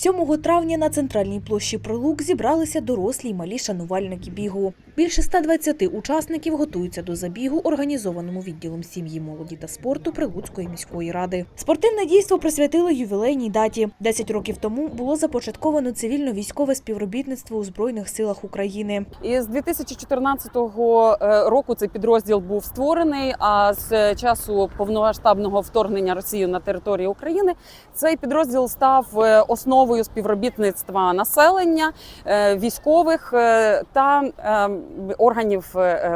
7 травня на центральній площі Прилук зібралися дорослі й малі шанувальники бігу. Більше 120 учасників готуються до забігу, організованому відділом сім'ї, молоді та спорту Прилуцької міської ради. Спортивне дійство присвятили ювілейній даті. 10 років тому було започатковано цивільно-військове співробітництво у збройних силах України. І з 2014 року цей підрозділ був створений. А з часу повномасштабного вторгнення Росії на територію України цей підрозділ став е, основою співробітництва населення, е, військових е, та е, органів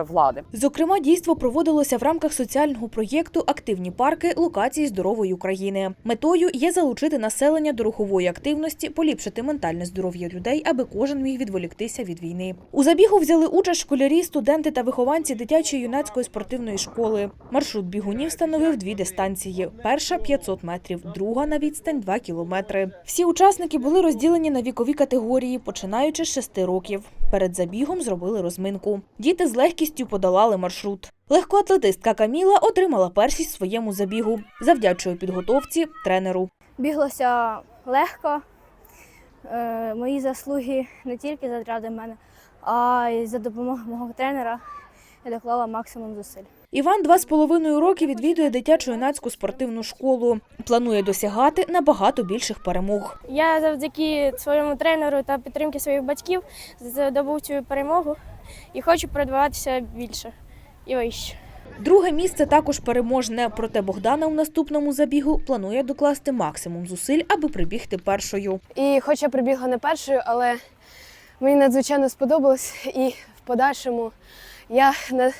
влади. Зокрема, дійство проводилося в рамках соціального проєкту Активні парки локації здорової України. Метою є залучити населення до рухової активності, поліпшити ментальне здоров'я людей, аби кожен міг відволіктися від війни. У забігу взяли участь школярі, студенти та вихованці дитячої юнацької спортивної школи. Маршрут бігунів становив дві дистанції: перша 500 метрів, друга на відстань 2 кілометри. Всі учасники були розділені на вікові категорії, починаючи з 6 років. Перед забігом зробили розминку. Діти з легкістю подолали маршрут. Легкоатлетистка Каміла отримала першість в своєму забігу, завдячує підготовці тренеру. Біглося легко. Е, Мої заслуги не тільки заради мене, а й за допомогою мого тренера я доклала максимум зусиль. Іван два з половиною роки відвідує дитячу юнацьку спортивну школу. Планує досягати набагато більших перемог. Я завдяки своєму тренеру та підтримки своїх батьків здобув цю перемогу і хочу продаватися більше і вище. Друге місце також переможне. Проте Богдана у наступному забігу планує докласти максимум зусиль, аби прибігти першою. І хоч я прибігла не першою, але мені надзвичайно сподобалось, і в подальшому я, на-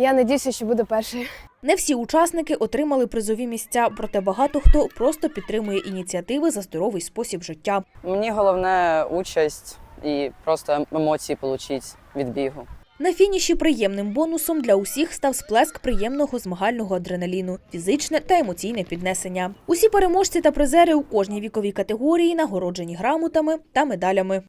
я надіюся, що буду першою. Не всі учасники отримали призові місця, проте багато хто просто підтримує ініціативи за здоровий спосіб життя. Мені головне участь і просто емоції отримати від бігу. На фініші приємним бонусом для усіх став сплеск приємного змагального адреналіну, фізичне та емоційне піднесення. Усі переможці та призери у кожній віковій категорії нагороджені грамотами та медалями.